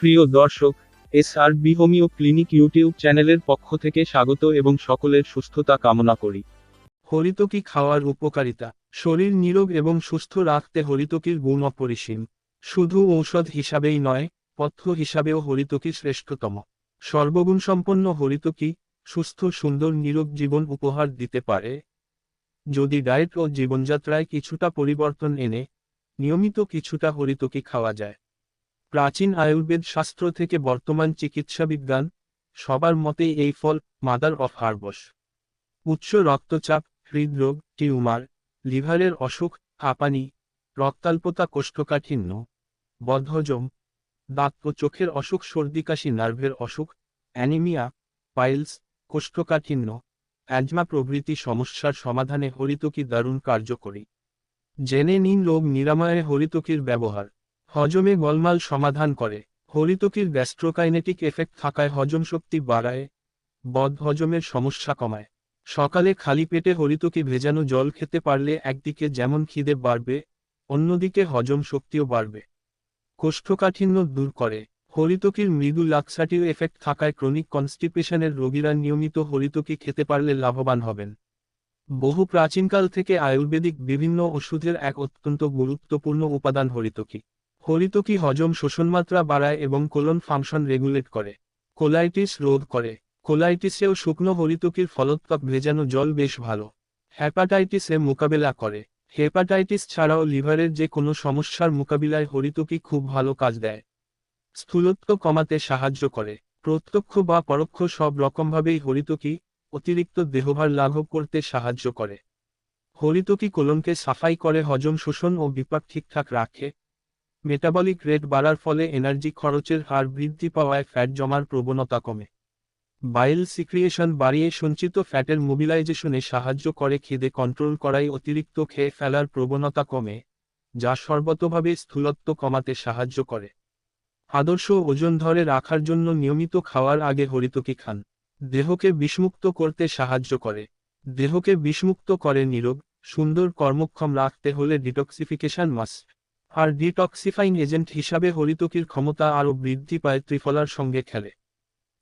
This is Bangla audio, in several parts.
প্রিয় দর্শক S R B homeo clinic YouTube চ্যানেলের পক্ষ থেকে স্বাগত এবং সকলের সুস্থতা কামনা করি। হরিতকি খাওয়ার উপকারিতা, শরীর নিরোগ এবং সুস্থ রাখতে হরিতকির গুণ অপরিসীম। শুধু ঔষধ হিসাবেই নয়, পথ্য হিসাবেও হরিতকি শ্রেষ্ঠতম। সর্বগুণসম্পন্ন হরিতকি, সুস্থ, সুন্দর, নিরোগ জীবন উপহার দিতে পারে। যদি ডায়েট ও জীবনযাত্রায় কিছুটা পরিবর্তন এনে, নিয়মিত কিছুটা হরিতকি খাওয়া যায়। প্রাচীন আয়ুর্বেদ শাস্ত্র থেকে বর্তমান চিকিৎসা বিজ্ঞান সবার মতে এই ফল মাদার অফ হার্বস। উচ্চ রক্তচাপ, হৃদরোগ, টিউমার, লিভারের অসুখ, হাঁপানি, রক্তাল্পতা কোষ্ঠকাঠিন্য, বদহজম, দাঁত ও চোখের অসুখ, সর্দি কাশি, নার্ভের অসুখ, অ্যানিমিয়া, পাইলস, কোষ্ঠকাঠিন্য, অ্যাজমা প্রভৃতি সমস্যার সমাধানে হরিতকি দারুণ কার্যকরী। জেনে নিন রোগ নিরাময়ে হরিতকির ব্যবহার। হজমে গলমাল সমাধান করে। হরিতকির গ্যাস্ট্রোকাইনেটিক এফেক্ট থাকায় হজম শক্তি বাড়ায় বদহজমের সমস্যা কমায়। সকালে খালি পেটে হরিতকি ভেজানো জল খেতে পারলে একদিকে যেমন খিদে বাড়বে, অন্যদিকে হজম শক্তিও বাড়বে। কোষ্ঠকাঠিন্য দূর করে। হরিতকির মৃদু লাক্সাটিভ এফেক্ট থাকায় ক্রনিক কনস্টিপেশনের রোগীরা নিয়মিত হরিতকি খেতে পারলে লাভবান হবেন। বহু প্রাচীনকাল থেকে আয়ুর্বেদিক বিভিন্ন ওষুধের এক অত্যন্ত গুরুত্বপূর্ণ উপাদান হরিতকি। হরিতকি হজম শোষণমাত্রা বাড়ায় এবং কোলন ফাংশন রেগুলেট করে? কোলাইটিস রোধ করে। কোলাইটিসেও শুকনো হরিতকির ফলোৎপাক ভেজানো জল বেশ ভালো। হ্যাপাটাইটিসে মোকাবেলা করে। হেপাটাইটিস ছাড়াও লিভারের যে কোনো সমস্যার মোকাবিলায় হরিতকি খুব ভালো কাজ দেয়। স্থূলত্ব কমাতে সাহায্য করে। প্রত্যক্ষ বা পরোক্ষ সব রকমভাবেই হরিতকি অতিরিক্ত দেহভার লাঘব করতে সাহায্য করে। হরিতকি কোলনকে সাফাই করে হজম শোষণ ও বিপাক ঠিকঠাক রাখে। মেটাবলিক রেট বাড়ার ফলে এনার্জি খরচের হার বৃদ্ধি পাওয়ায় ফ্যাট জমার প্রবণতা কমে। বাইল সিক্রিয়েশন বাড়িয়ে সঞ্চিত ফ্যাটের মোবিলাইজেশনে সাহায্য করে খিদে কন্ট্রোল করাই অতিরিক্ত খেয়ে ফেলার প্রবণতা কমে, যা সর্বতভাবে স্থূলত্ব কমাতে সাহায্য করে। আদর্শ ওজন ধরে রাখার জন্য নিয়মিত খাওয়ার আগে হরিতকি খান। দেহকে বিষমুক্ত করতে সাহায্য করে। দেহকে বিষমুক্ত করে নিরোগ, সুন্দর কর্মক্ষম রাখতে হলে ডিটক্সিফিকেশন মাস্ট আর ডিটক্সিফাইং এজেন্ট হিসাবে হরিতকির ক্ষমতা আরও বৃদ্ধি পায় ত্রিফলার সঙ্গে খেলে।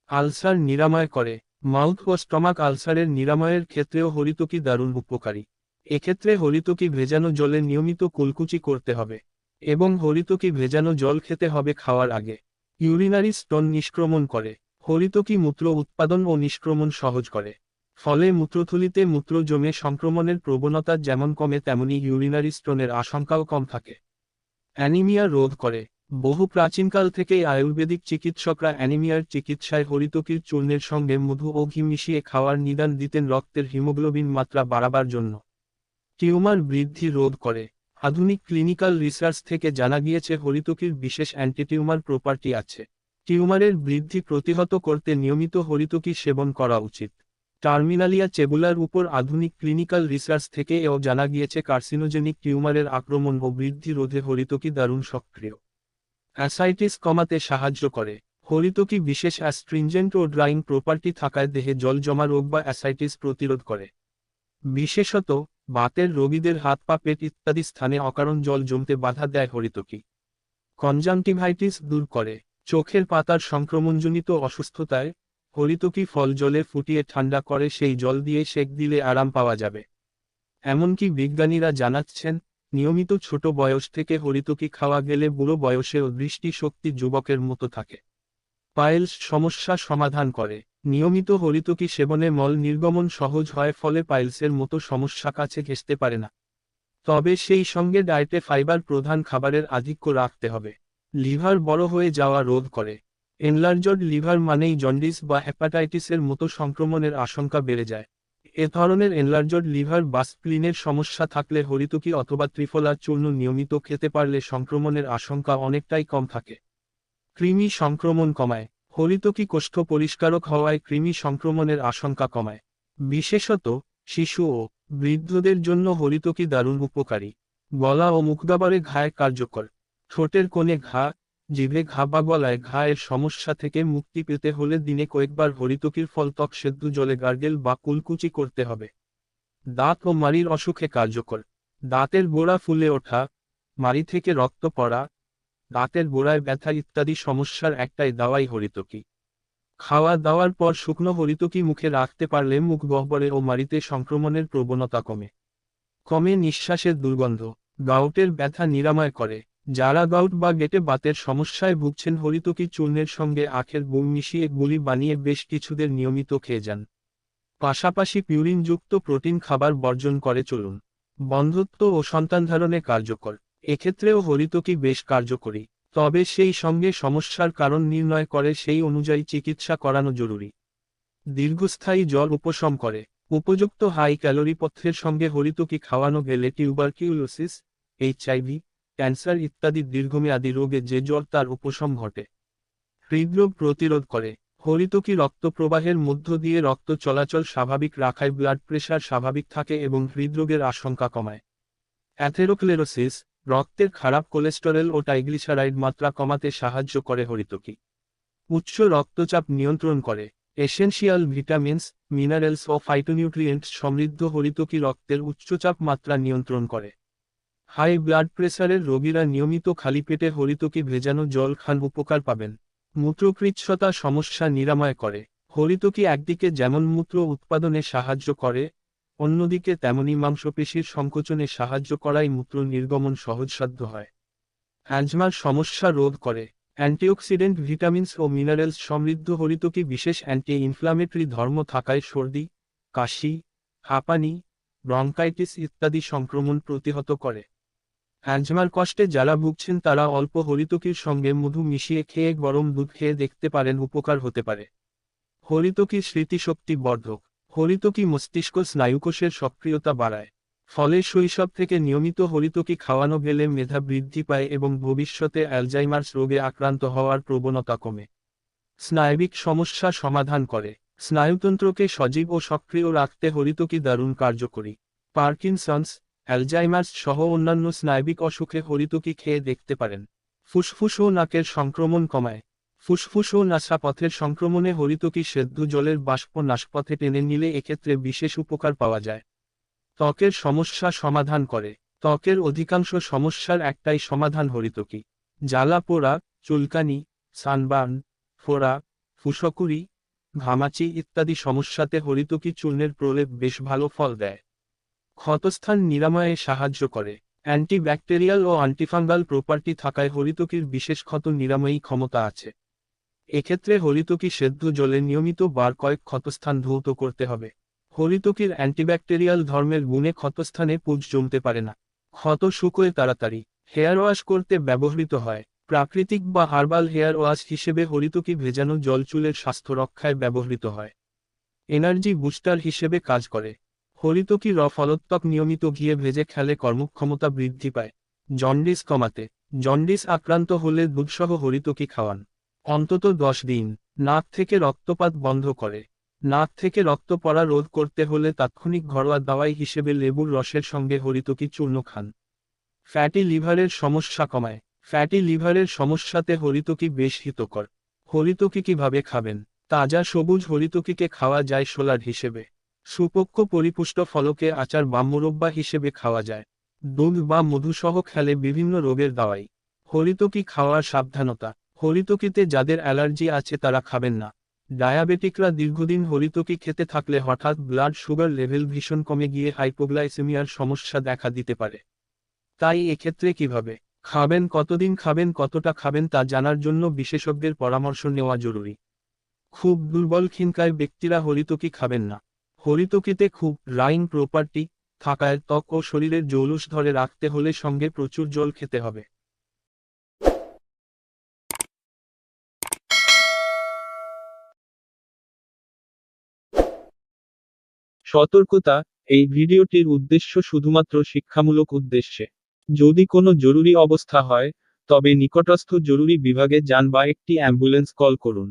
আলসার নিরাময় করে। মাউথ ও স্টমাক আলসারের নিরাময়ের ক্ষেত্রেও হরিতকি দারুণ উপকারী। এক্ষেত্রে হরিতকি ভেজানো জলে নিয়মিত কুলকুচি করতে হবে এবং হরিতকি ভেজানো জল খেতে হবে খাওয়ার আগে। ইউরিনারি স্টোন নিষ্ক্রমণ করে। হরিতকি মূত্র উৎপাদন ও নিষ্ক্রমণ সহজ করে। ফলে মূত্রথলিতে মূত্র জমে সংক্রমণের প্রবণতা যেমন কমে, তেমনি ইউরিনারি স্টোনের আশঙ্কাও কম থাকে। অ্যানিমিয়া রোধ করে। বহু প্রাচীনকাল থেকেই আয়ুর্বেদিক চিকিৎসকরা অ্যানিমিয়ার চিকিৎসায় হরিতকির চূর্ণের সঙ্গে মধু ও ঘি মিশিয়ে খাওয়ার নিদান দিতেন রক্তের হিমোগ্লোবিন মাত্রা বাড়াবার জন্য। টিউমার বৃদ্ধি রোধ করে। আধুনিক ক্লিনিক্যাল রিসার্চ থেকে জানা গিয়েছে হরিতকির বিশেষ অ্যান্টিটিউমার প্রপার্টি আছে। টিউমারের বৃদ্ধি প্রতিহত করতে নিয়মিত হরিতকি সেবন করা উচিত। টার্মিনালিয়া চেবুলার উপর আধুনিক ক্লিনিক্যাল রিসার্চ থেকে এও জানা গিয়েছে কার্সিনোজেনিক টিউমারের আক্রমণ ও বৃদ্ধি রোধে হরিতকি দারুণ সক্রিয়। অ্যাসাইটিস কমাতে সাহায্য করে। হরিতকি বিশেষ অ্যাস্ট্রিনজেন্ট ও ড্রাইং প্রপার্টি থাকায় দেহে জল জমা রোগ বা অ্যাসাইটিস প্রতিরোধ করে। বিশেষত, বাতের রোগীদের হাত পা, পেট ইত্যাদি স্থানে অকারণ জল জমতে বাধা দেয় হরিতকি। কনজাংটিভাইটিস দূর করে। চোখের পাতার সংক্রমণজনিত অসুস্থতায় হরিতকি ফল জলে ফুটিয়ে ঠান্ডা করে সেই জল দিয়ে সেক দিলে আরাম পাওয়া যাবে? এমনকি বিজ্ঞানীরা জানাচ্ছেন, নিয়মিত ছোট বয়স থেকে হরিতকি খাওয়া গেলে বুড়ো বয়সেও দৃষ্টি শক্তি যুবকের মতো থাকে। পাইলস সমস্যা সমাধান করে, নিয়মিত হরিতকি সেবনে মল নির্গমন সহজ হয় ফলে পাইলসের মতো সমস্যা কাছে ঘেসতে পারে না। তবে সেই সঙ্গে ডায়েটে ফাইবার প্রধান খাবারের আধিক্য রাখতে হবে। লিভার বড় হয়ে যাওয়া রোধ করে। এনলার্জড লিভার মানেই জন্ডিস বা হ্যাপাটাইটিসের মতো সংক্রমণের আশঙ্কা বেড়ে যায়। এ ধরনের এনলার্জড লিভার বা স্প্লিনের সমস্যা থাকলে হরিতকি অথবা ত্রিফলা চূর্ণ নিয়মিত খেতে পারলে সংক্রমণের আশঙ্কা অনেকটাই কম থাকে। কৃমি সংক্রমণ কমায়। হরিতকি কোষ্ঠ পরিষ্কারক হওয়ায় কৃমি সংক্রমণের আশঙ্কা কমায়। বিশেষত শিশু ও বৃদ্ধদের জন্য হরিতকি দারুণ উপকারী। গলা ও মুখদাবারে ঘায় কার্যকর। ঠোঁটের কোণে ঘা জিভে ঘা বা গলায় ঘা এর সমস্যা থেকে মুক্তি পেতে হলে দিনে কয়েকবার হরিতকির ফল ত্বক সেদ্ধ জলে গার্গেল বা কুলকুচি করতে হবে। দাঁত ও মাড়ির অসুখে কার্যকর। দাঁতের গোড়া ফুলে ওঠা, মাড়ি থেকে রক্ত পড়া, দাঁতের গোড়ায় ব্যথা ইত্যাদি সমস্যার একটাই দাওয়াই হরিতকি। খাওয়া দাওয়ার পর শুকনো হরিতকি মুখে রাখতে পারলে মুখ গহ্বরে ও মাড়িতে সংক্রমণের প্রবণতা কমে। কমে নিঃশ্বাসের দুর্গন্ধ, গাউটের ব্যথা নিরাময় করে। যারা গাউট বা গেটে বাতের সমস্যায় ভুগছেন, হরিতকি চূর্ণের সঙ্গে আখের গুড় মিশিয়ে গুলি বানিয়ে বেশ কিছুদের নিয়মিত খেয়ে যান। পাশাপাশি পিউরিনযুক্ত প্রোটিন খাবার বর্জন করে চলুন। বন্ধুত্ব ও সন্তান ধারণে কার্যকর। এক্ষেত্রেও হরিতকি বেশ কার্যকরী। তবে সেই সঙ্গে সমস্যার কারণ নির্ণয় করে সেই অনুযায়ী চিকিৎসা করানো জরুরি। দীর্ঘস্থায়ী জল উপশম করে। উপযুক্ত হাই ক্যালোরি পথ্যের সঙ্গে হরিতকি খাওয়ানো গেলে টিউবারকিউলোসিস এইচআইভি ক্যান্সার ইত্যাদি দীর্ঘমেয়াদী রোগে যে জ্বর তার উপশম ঘটে। হৃদরোগ প্রতিরোধ করে। হরিতকি রক্ত প্রবাহের মধ্য দিয়ে রক্ত চলাচল স্বাভাবিক রাখায় ব্লাড প্রেশার স্বাভাবিক থাকে এবং হৃদরোগের আশঙ্কা কমায়? অ্যাথেরোক্লেরোসিস, রক্তের খারাপ কোলেস্টেরল ও ট্রাইগ্লিসারাইড মাত্রা কমাতে সাহায্য করে হরিতকি উচ্চ রক্তচাপ নিয়ন্ত্রণ করে। এসেনশিয়াল ভিটামিনস, মিনারেলস ও ফাইটোনিউট্রিয়েন্টস সমৃদ্ধ হরিতকি রক্তের উচ্চচাপ মাত্রা নিয়ন্ত্রণ করে। হাই ব্লাড প্রেসারের রোগীরা নিয়মিত খালি পেটে হরিতকি ভেজানো জল খান উপকার পাবেন। মূত্রকৃচ্ছতা সমস্যা নিরাময় করে। হরিতকি একদিকে যেমন মূত্র উৎপাদনে সাহায্য করে, অন্যদিকে তেমনি মাংসপেশির সংকোচনে সাহায্য করাই মূত্র নির্গমন সহজসাধ্য হয়। অ্যাজমার সমস্যা রোধ করে। অ্যান্টিঅক্সিডেন্ট, ভিটামিনস ও মিনারেলস সমৃদ্ধ হরিতকি বিশেষ অ্যান্টি ইনফ্লামেটরি ধর্ম থাকায় সর্দি, কাশি, হাঁপানি, ব্রঙ্কাইটিস ইত্যাদি সংক্রমণ প্রতিহত করে। অ্যাজমার কষ্টে যারা ভুগছেন তারা অল্প হরিতকির সঙ্গে মধু মিশিয়ে খেয়ে গরম দুধ খেয়ে দেখতে পারেন উপকার হতে পারে। হরিতকি স্মৃতিশক্তি বর্ধক। হরিতকি মস্তিষ্ক স্নায়ুকোষের সক্রিয়তা বাড়ায়। ফলে শৈশব থেকে নিয়মিত হরিতকি খাওয়ানো গেলে মেধা বৃদ্ধি পায় এবং ভবিষ্যতে অ্যালজাইমার্স রোগে আক্রান্ত হওয়ার প্রবণতা কমে। স্নায়বিক সমস্যা সমাধান করে। স্নায়ুতন্ত্রকে সজীব ও সক্রিয় রাখতে হরিতকি দারুণ কার্যকরী। পার্কিনসন্স অ্যালজাইমার্স সহ অন্যান্য স্নায়বিক অসুখে হরিতকি খেয়ে দেখতে পারেন? ফুসফুস ও নাকের সংক্রমণ কমায়। ফুসফুস ও নাসাপথের সংক্রমণে হরিতকি সেদ্ধ জলের বাষ্প নাশপথে টেনে নিলে এক্ষেত্রে বিশেষ উপকার পাওয়া যায়? ত্বকের সমস্যা সমাধান করে। ত্বকের অধিকাংশ সমস্যার একটাই সমাধান হরিতকি জ্বালা পোড়া, চুলকানি, সানবার্ন, ফোড়া, ফুসকুড়ি, ঘামাচি ইত্যাদি সমস্যাতে হরিতকি চূর্ণের প্রলেপ বেশ ভালো ফল দেয়। ক্ষতস্থান নিরাময়ে সাহায্য করে। অ্যান্টিব্যাকটেরিয়াল ও অ্যান্টিফাঙ্গাল প্রপার্টি থাকায় হরিতকির বিশেষ ক্ষত নিরাময়ী ক্ষমতা আছে। এক্ষেত্রে হরিতকি সেদ্ধ জলে নিয়মিত বার কয়েক ক্ষতস্থান ধৌত করতে হবে। হরিতকির অ্যান্টিব্যাকটেরিয়াল ধর্মের গুণে ক্ষতস্থানে পুজ জমতে পারে না। ক্ষত শুকোয় তাড়াতাড়ি। হেয়ার ওয়াশ করতে ব্যবহৃত হয়। প্রাকৃতিক বা হার্বাল হেয়ার ওয়াশ হিসেবে হরিতকি ভেজানো জল চুলের স্বাস্থ্য রক্ষায় ব্যবহৃত হয়। এনার্জি বুস্টার হিসেবে কাজ করে। হরিতকি র ফলোত্তক নিয়মিত ঘিয়ে ভেজে খেলে কর্মক্ষমতা বৃদ্ধি পায়? জন্ডিস কমাতে। জন্ডিস আক্রান্ত হলে দুধসহ হরিতকি খাওয়ান? অন্তত দশ দিন। নাক থেকে রক্তপাত বন্ধ করে। নাক থেকে রক্ত পড়া রোধ করতে হলে তাৎক্ষণিক ঘরোয়া দাওয়াই হিসেবে লেবুর রসের সঙ্গে হরিতকি চূর্ণ খান? ফ্যাটি লিভারের সমস্যা কমায়। ফ্যাটি লিভারের সমস্যাতে হরিতকি বেশ হিতকর? হরিতকি কীভাবে খাবেন? তাজা সবুজ হরিতকিকে খাওয়া যায় সোলার হিসেবে। সুপক্ষ পরিপুষ্ট ফলকে আচার বা মুরব্বা হিসেবে খাওয়া যায়। দুধ বা মধুসহ খেলে বিভিন্ন রোগের দাওয়াই। হরিতকি খাওয়ার সাবধানতা। হরিতকিতে যাদের অ্যালার্জি আছে তারা খাবেন না। ডায়াবেটিকরা দীর্ঘদিন হরিতকি খেতে থাকলে হঠাৎ ব্লাড সুগার লেভেল ভীষণ কমে গিয়ে হাইপোগ্লাইসেমিয়ার সমস্যা দেখা দিতে পারে। তাই এক্ষেত্রে কীভাবে? খাবেন, কতদিন খাবেন, কতটা খাবেন তা জানার জন্য বিশেষজ্ঞের পরামর্শ নেওয়া জরুরি। খুব দুর্বল ক্ষীণকায় ব্যক্তিরা হরিতকি খাবেন না। হরিতকিতে খুব রাইন প্রপার্টি থাকায় ত্বক ও শরীরের জৌলুস ধরে রাখতে হলে সঙ্গে প্রচুর জল খেতে হবে। সতর্কতা, এই ভিডিওটির উদ্দেশ্য শুধুমাত্র শিক্ষামূলক উদ্দেশ্যে। যদি কোনো জরুরি অবস্থা হয়, তবে নিকটস্থ জরুরি বিভাগে যান বা একটি অ্যাম্বুলেন্স কল করুন।